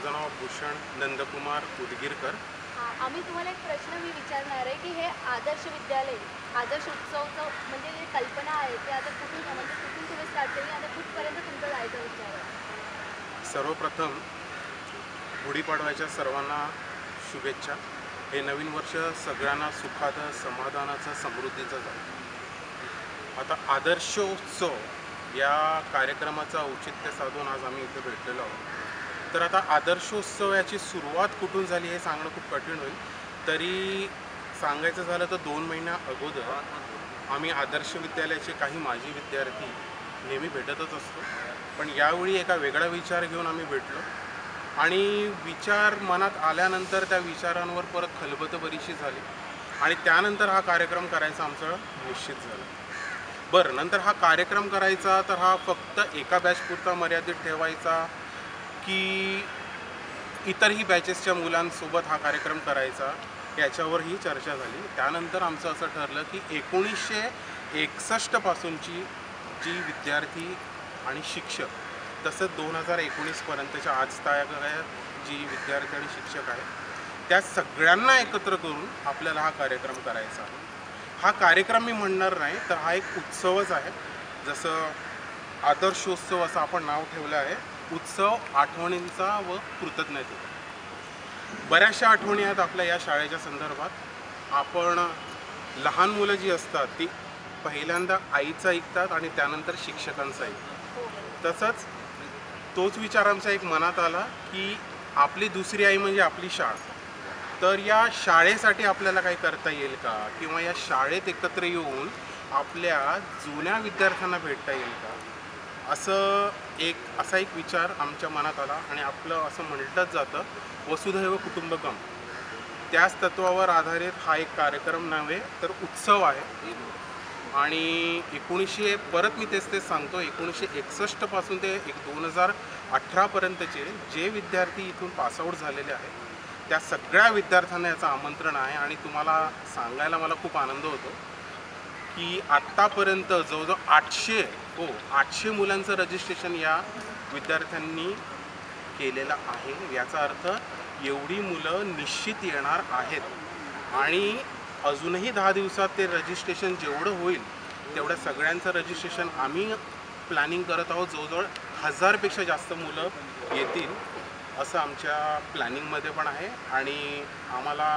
माझं नाव भूषण नंदकुमार उदगीरकर. हा, आम्ही तुम्हाला एक प्रश्न मी विचारणार आहे की हे आदर्श विद्यालय आदर्श उत्सवचं म्हणजे जी कल्पना आहे ते आता कुठून म्हणजे कुठून तुम्ही स्टार्ट केली? आणि कुठपर्यंत तुमचं जायचं विचार आहे? सर्वप्रथम गुढीपाडव्याच्या सर्वांना शुभेच्छा. हे नवीन वर्ष सगळ्यांना सुखाचं समाधानाचं समृद्धीचं जातं आता आदर्शोत्सव या कार्यक्रमाचं औचित्य साधून आज आम्ही इथे भेटलेलो आहोत. तर आता आदर्शोत्सवाची सुरुवात कुठून झाली हे सांगणं खूप कठीण होईल. तरी सांगायचं झालं तर दोन महिन्या अगोदर आम्ही आदर्श विद्यालयाचे काही माजी विद्यार्थी नेहमी भेटतच असतो. पण यावेळी एका वेगळा विचार घेऊन आम्ही भेटलो. आणि विचार मनात आल्यानंतर त्या विचारांवर परत खलबत बरीचशी झाली. आणि त्यानंतर हा कार्यक्रम करायचा आमचं निश्चित झालं. बरं नंतर हा कार्यक्रम करायचा तर हा फक्त एका बॅचपुरता मर्यादित ठेवायचा? की इतरही बॅचेसच्या मुलांसोबत हा कार्यक्रम करायचा याच्यावरही चर्चा झाली. त्यानंतर आमचं असं ठरलं की एकोणीसशे एकसष्टपासूनची जी विद्यार्थी आणि शिक्षक तसंच दोन हजार एकोणीसपर्यंतच्या आज तागायत जी विद्यार्थी आणि शिक्षक आहेत त्या सगळ्यांना एकत्र करून आपल्याला हा कार्यक्रम करायचा आहे. हा कार्यक्रम मी म्हणणार नाही तर हा एक उत्सवच आहे. जसं आदर्शोत्सव असं आपण नाव ठेवलं आहे उत्सव आठवणींचा व कृतज्ञतेचा बऱ्याचशा आठवणी आहेत आपल्या या शाळेच्या संदर्भात. आपण लहान मुलं जी असतात ती पहिल्यांदा आईचं ऐकतात आणि त्यानंतर शिक्षकांचं ऐकतात. तसंच तोच विचार आमचा एक मनात आला की आपली दुसरी आई म्हणजे आपली शाळा. तर या शाळेसाठी आपल्याला काही करता येईल का? किंवा या शाळेत एकत्र येऊन आपल्या जुन्या विद्यार्थ्यांना भेटता येईल का? असं एक असा एक विचार आमच्या मनात आला आणि आपलं असं म्हटलंच जातं वसुधैव कुटुंबकम. त्याच तत्वावर आधारित हा एक कार्यक्रम नव्हे तर उत्सव आहे. आणि एकोणीसशे परत मी तेच तेच सांगतो एकोणीसशे एकसष्टपासून ते एक दोन हजार अठरापर्यंतचे जे विद्यार्थी इथून पासआउट झालेले आहेत त्या सगळ्या विद्यार्थ्यांना याचं आमंत्रण आहे आणि तुम्हाला सांगायला मला खूप आनंद होतो की आत्तापर्यंत जवळजवळ आठशे हो आठशे मुलांचं रजिस्ट्रेशन या विद्यार्थ्यांनी केलेलं आहे. याचा अर्थ एवढी मुलं निश्चित येणार आहेत. आणि अजूनही दहा दिवसात ते रजिस्ट्रेशन जेवढं होईल तेवढ्या सगळ्यांचं रजिस्ट्रेशन आम्ही प्लॅनिंग करत आहोत. जवळजवळ हजारपेक्षा जास्त मुलं येतील असं आमच्या प्लॅनिंगमध्ये पण आहे. आणि आम्हाला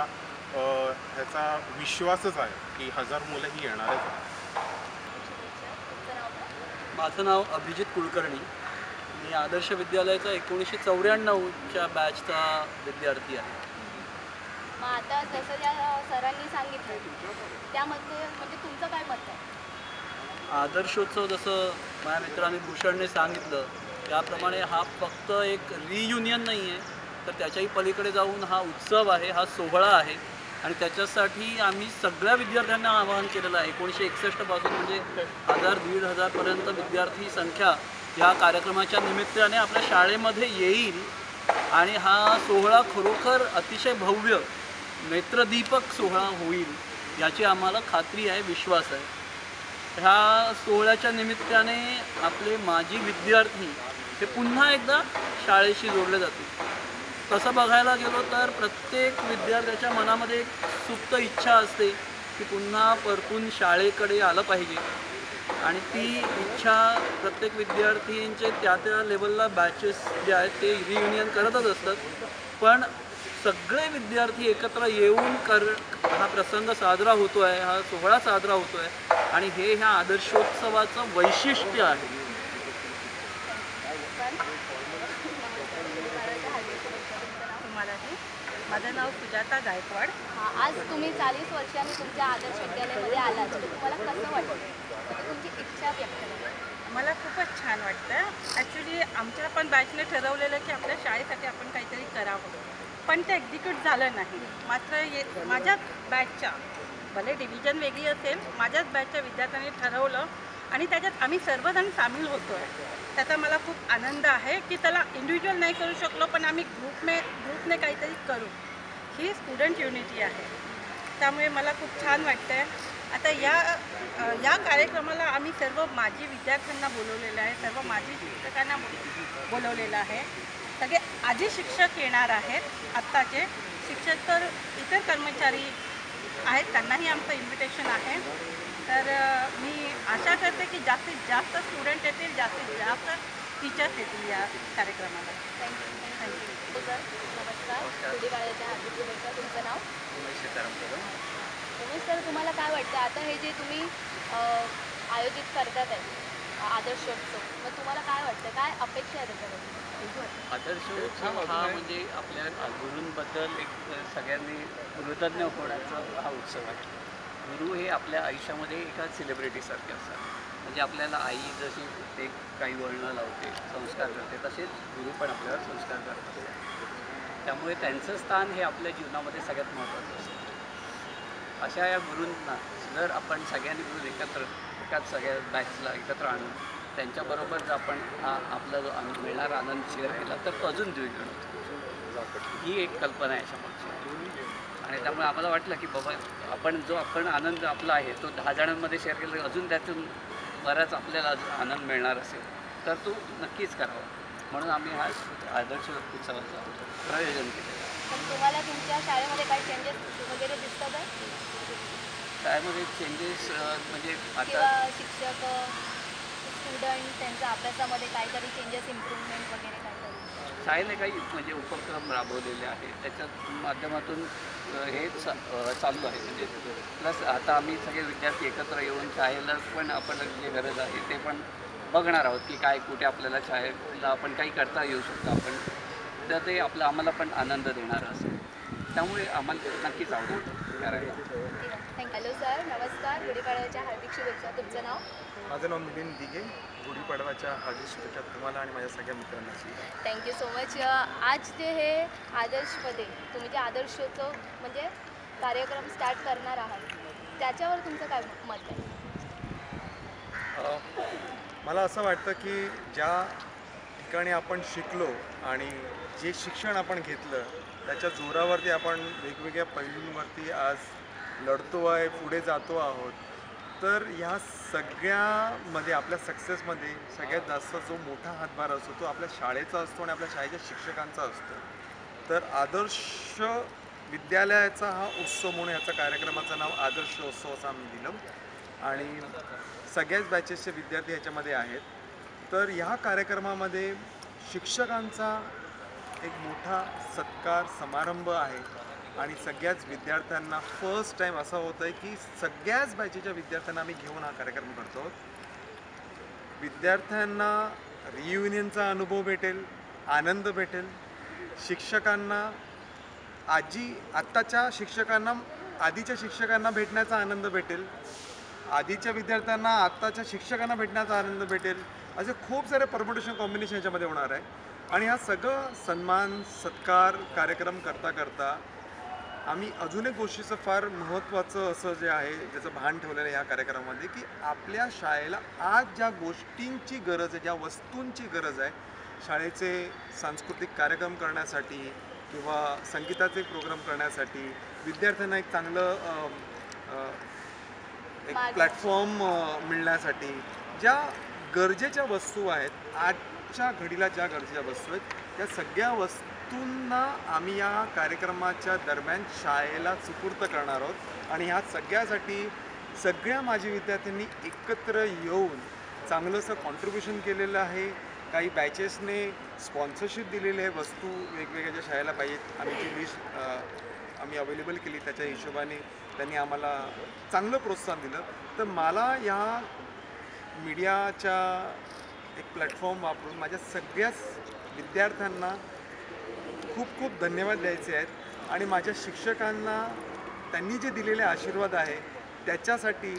ह्याचा विश्वासच आहे की हजार मुलंही येणारच आहेत. माझं नाव अभिजित कुलकर्णी. मी आदर्श विद्यालयाचा एकोणीसशे चौऱ्याण्णवच्या बॅचचा विद्यार्थी आहे. मग आता जसं ज्या सरांनी सांगितलं त्यामध्ये म्हणजे तुमचं काय मत आहे? आदर्शोत्सव जसं माझ्या मित्राने भूषणने सांगितलं त्याप्रमाणे हा फक्त एक रियुनियन नाही आहे तर त्याच्याही पलीकडे जाऊन हा उत्सव आहे हा सोहळा आहे. आणि त्याच्यासाठी आम्ही सगळ्या विद्यार्थ्यांना आवाहन केलेलं आहे. एकोणीसशे एकसष्टपासून म्हणजे हजार दीड हजारपर्यंत विद्यार्थी संख्या या कार्यक्रमाच्या निमित्ताने आपल्या शाळेमध्ये येईल. आणि हा सोहळा खरोखर अतिशय भव्य नेत्रदीपक सोहळा होईल याची आम्हाला खात्री आहे विश्वास आहे. ह्या सोहळ्याच्या निमित्ताने आपले माजी विद्यार्थी हे पुन्हा एकदा शाळेशी जोडले जातील. तसं बघायला गेलो तर प्रत्येक विद्यार्थ्याच्या मनामध्ये एक सुप्त इच्छा असते की पुन्हा परतून शाळेकडे आलं पाहिजे. आणि ती इच्छा प्रत्येक विद्यार्थींचे त्या त्या लेवलला बॅचेस जे आहेत ते रियुनियन करतच असतात. पण सगळे विद्यार्थी एकत्र येऊन कर हा प्रसंग साजरा होतो आहे हा सोहळा साजरा होतो आहे आणि हे ह्या आदर्शोत्सवाचं वैशिष्ट्य आहे. माझं नाव सुजाता गायकवाड. हा आज तुम्ही चाळीस वर्षांनी तुमच्या आदर्श विद्यालयामध्ये आलात. तर तुम्हाला कसं वाटतं? तुमची इच्छा व्यक्त मला खूपच छान वाटतं. ॲक्च्युली आमच्या पण बॅचने ठरवलेलं की आपल्या शाळेसाठी आपण काहीतरी करावं. पण ते एक्झिक्यूट झालं नाही. मात्र ये माझ्याच बॅचच्या भले डिव्हिजन वेगळी असेल माझ्याच बॅचच्या विद्यार्थ्यांनी ठरवलं आणि त्याच्यात आम्ही सर्वजण सामील होतो आहे त्याचा मला खूप आनंद आहे की त्याला इंडिव्हिज्युअल नाही करू शकलो पण आम्ही ग्रुपने ग्रुपने काहीतरी करू. ही स्टुडंट युनिटी आहे. त्यामुळे मला खूप छान वाटतं आहे आता या या कार्यक्रमाला आम्ही सर्व माजी विद्यार्थ्यांना बोलवलेलं आहे सर्व माजी शिक्षकांना बोल बोलवलेलं आहे. सगळे आजी शिक्षक येणार आहेत आत्ताचे. शिक्षक तर इतर कर्मचारी आहेत त्यांनाही आमचं इन्व्हिटेशन आहे. तर मी आशा करते की जास्तीत जास्त स्टुडंट येतील जास्तीत जास्त टीचर्स येतील या कार्यक्रमाला. थँक्यू थँक्यू सर नमस्कार. तुमचं नाव? उमेश सर तुम्हाला काय वाटतं? आता हे जे तुम्ही आयोजित करतात आहे आदर्शोत्सव मग तुम्हाला काय वाटतं? काय अपेक्षा आहे त्याच्याबद्दल आदर्श उत्सव हा म्हणजे आपल्या गुरूंबद्दल एक सगळ्यांनी कृतज्ञ होण्याचा हा उत्सव आहे. गुरु हे आपल्या आयुष्यामध्ये एका सेलिब्रिटीसारखे असतात. म्हणजे आपल्याला आई जशी ते काही वळणं लावते संस्कार करते तसेच गुरु पण आपल्यावर संस्कार करतात त्यामुळे त्यांचं स्थान हे आपल्या जीवनामध्ये सगळ्यात महत्त्वाचं असतं. अशा या गुरूंना जर आपण सगळ्यांनी मिळून एकत्र एकाच सगळ्या बॅचला एकत्र आणून त्यांच्याबरोबर जर आपण हा आपला जो मिळणारा आनंद शेअर केला तर अजून द्विगुण होतो. ही एक कल्पना आहे याच्यामागची. आणि त्यामुळे आम्हाला वाटलं की बाबा आपण जो आपण आनंद आपला आहे तो दहा जणांमध्ये शेअर केला अजून त्यातून बराच आपल्याला आनंद मिळणार असेल. तर तो नक्कीच करावा. म्हणून आम्ही हा आदर्श उत्सवाचं प्रयोजन केलं पण तुम्हाला तुमच्या शाळेमध्ये काही चेंजेस वगैरे दिसतात त्यामध्ये चेंजेस म्हणजे आता शिक्षक स्टुडंट त्यांच्या अभ्यासामध्ये काहीतरी चेंजेस इम्प्रूव्हमेंट वगैरे काहीतरी शाळेने काही म्हणजे उपक्रम राबवलेले आहेत. त्याच्या माध्यमातून हे चा- चालू आहे. म्हणजे प्लस आता आम्ही सगळे विद्यार्थी एकत्र येऊन शाळेला पण आपण जे गरज आहे ते पण बघणार आहोत की काय कुठे आपल्याला शाळेला आपण काही करता येऊ शकतो आपण. तर ते आपलं आम्हाला पण आनंद देणार असेल त्यामुळे आम्हाला नक्कीच आवडेल. करायला नमस्कार. गुढीपाडव्याच्या हार्दिक शुभेच्छा. तुमचं नाव? माझं नाव मिलिंद दिघे. गुढीपाडवाच्या हार्दिक शुभेच्छा तुम्हाला आणि माझ्या सगळ्या मित्रांना थँक्यू सो मच आज जे हे आदर्शमध्ये तुम्ही जे आदर्शोत्सव म्हणजे कार्यक्रम स्टार्ट करणार आहात त्याच्यावर तुमचं काय मत आहे? मला असं वाटतं की ज्या ठिकाणी आपण शिकलो आणि जे शिक्षण आपण घेतलं त्याच्या जोरावरती आपण वेगवेगळ्या पैलूंवरती आज लढतो आहे पुढे जातो आहोत. तर ह्या सगळ्यामध्ये आपल्या सक्सेसमध्ये सगळ्यात जास्त जो मोठा हातभार असतो तो आपल्या शाळेचा असतो आणि आपल्या शाळेच्या शिक्षकांचा असतो. तर आदर्श विद्यालयाचा हा उत्सव म्हणून ह्याचा कार्यक्रमाचं नाव आदर्श उत्सव असं आम्ही दिलं. आणि सगळ्याच बॅचेसचे विद्यार्थी ह्याच्यामध्ये आहेत. तर ह्या कार्यक्रमामध्ये शिक्षकांचा एक मोठा सत्कार समारंभ आहे. आणि सगळ्याच विद्यार्थ्यांना फर्स्ट टाईम असं होतं आहे की सगळ्याच बॅचेच्या विद्यार्थ्यांना आम्ही घेऊन हा कार्यक्रम करतो. विद्यार्थ्यांना रियुनियनचा अनुभव भेटेल आनंद भेटेल. शिक्षकांना आजी आत्ताच्या शिक्षकांना आधीच्या शिक्षकांना भेटण्याचा आनंद भेटेल. आधीच्या विद्यार्थ्यांना आत्ताच्या शिक्षकांना भेटण्याचा आनंद भेटेल. असे खूप सारे परमुटेशन कॉम्बिनेशन याच्यामध्ये होणार आहे. आणि हा सगळं सन्मान सत्कार कार्यक्रम करता करता आम्ही अजून एक गोष्टीचं फार महत्त्वाचं असं जे आहे ज्याचं भान ठेवलेलं आहे ह्या कार्यक्रमामध्ये की आपल्या शाळेला आज ज्या गोष्टींची गरज आहे ज्या वस्तूंची गरज आहे शाळेचे सांस्कृतिक कार्यक्रम करण्यासाठी किंवा संगीताचे प्रोग्राम करण्यासाठी विद्यार्थ्यांना एक चांगलं एक. प्लॅटफॉर्म मिळण्यासाठी ज्या गरजेच्या वस्तू आहेत आजच्या घडीला ज्या गरजेच्या वस्तू आहेत त्या सगळ्या वस्तूंना आम्ही या कार्यक्रमाच्या दरम्यान शाळेला सुपूर्त करणार आहोत. आणि ह्या सगळ्यासाठी सगळ्या माझी विद्यार्थ्यांनी एकत्र येऊन चांगलंसं कॉन्ट्रीब्युशन केलेलं आहे. काही बॅचेसने स्पॉन्सरशिप दिलेली आहे वस्तू वेगवेगळ्या ज्या शाळेला पाहिजेत आम्ही जी लिस्ट आम्ही अवेलेबल केली त्याच्या हिशोबाने. त्यांनी आम्हाला चांगलं प्रोत्साहन दिलं. तर मला ह्या मीडियाच्या एक प्लॅटफॉर्म वापरून माझ्या सगळ्याच विद्यार्थ्यांना खूप खूप धन्यवाद द्यायचे आहेत. आणि माझ्या शिक्षकांना त्यांनी जे दिलेले आशीर्वाद आहे त्याच्यासाठी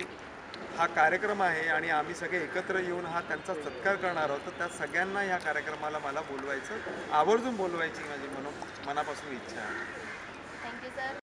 हा कार्यक्रम आहे आणि आम्ही सगळे एकत्र येऊन हा त्यांचा सत्कार करणार आहोत. तर त्या सगळ्यांना ह्या कार्यक्रमाला मला बोलवायचं आवर्जून बोलवायची माझी मनो मनापासून इच्छा आहे. Thank you sir